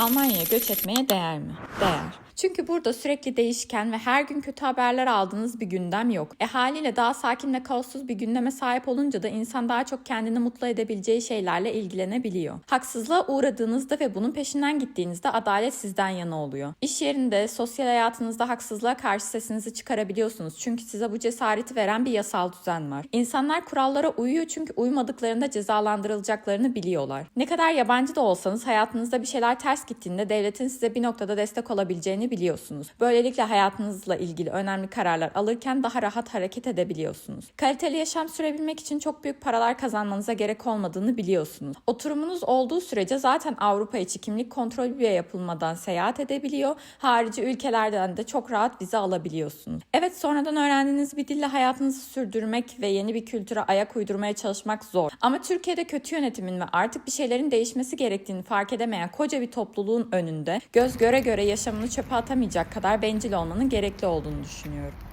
Almanya'ya göç etmeye değer mi? Değer. Çünkü burada sürekli değişken ve her gün kötü haberler aldığınız bir gündem yok. E haliyle daha sakin ve kaossuz bir gündeme sahip olunca da insan daha çok kendini mutlu edebileceği şeylerle ilgilenebiliyor. Haksızlığa uğradığınızda ve bunun peşinden gittiğinizde adalet sizden yana oluyor. İş yerinde, sosyal hayatınızda haksızlığa karşı sesinizi çıkarabiliyorsunuz. Çünkü size bu cesareti veren bir yasal düzen var. İnsanlar kurallara uyuyor çünkü uymadıklarında cezalandırılacaklarını biliyorlar. Ne kadar yabancı da olsanız hayatınızda bir şeyler ters gittiğinde devletin size bir noktada destek olabileceğini biliyorsunuz. Böylelikle hayatınızla ilgili önemli kararlar alırken daha rahat hareket edebiliyorsunuz. Kaliteli yaşam sürebilmek için çok büyük paralar kazanmanıza gerek olmadığını biliyorsunuz. Oturumunuz olduğu sürece zaten Avrupa içi kimlik kontrolü bile yapılmadan seyahat edebiliyor. Harici ülkelerden de çok rahat vize alabiliyorsunuz. Evet sonradan öğrendiğiniz bir dille hayatınızı sürdürmek ve yeni bir kültüre ayak uydurmaya çalışmak zor. Ama Türkiye'de kötü yönetimin ve artık bir şeylerin değişmesi gerektiğini fark edemeyen koca bir topluluğun önünde göz göre göre yaşamını çöpe atamayacak kadar bencil olmanın gerekli olduğunu düşünüyorum.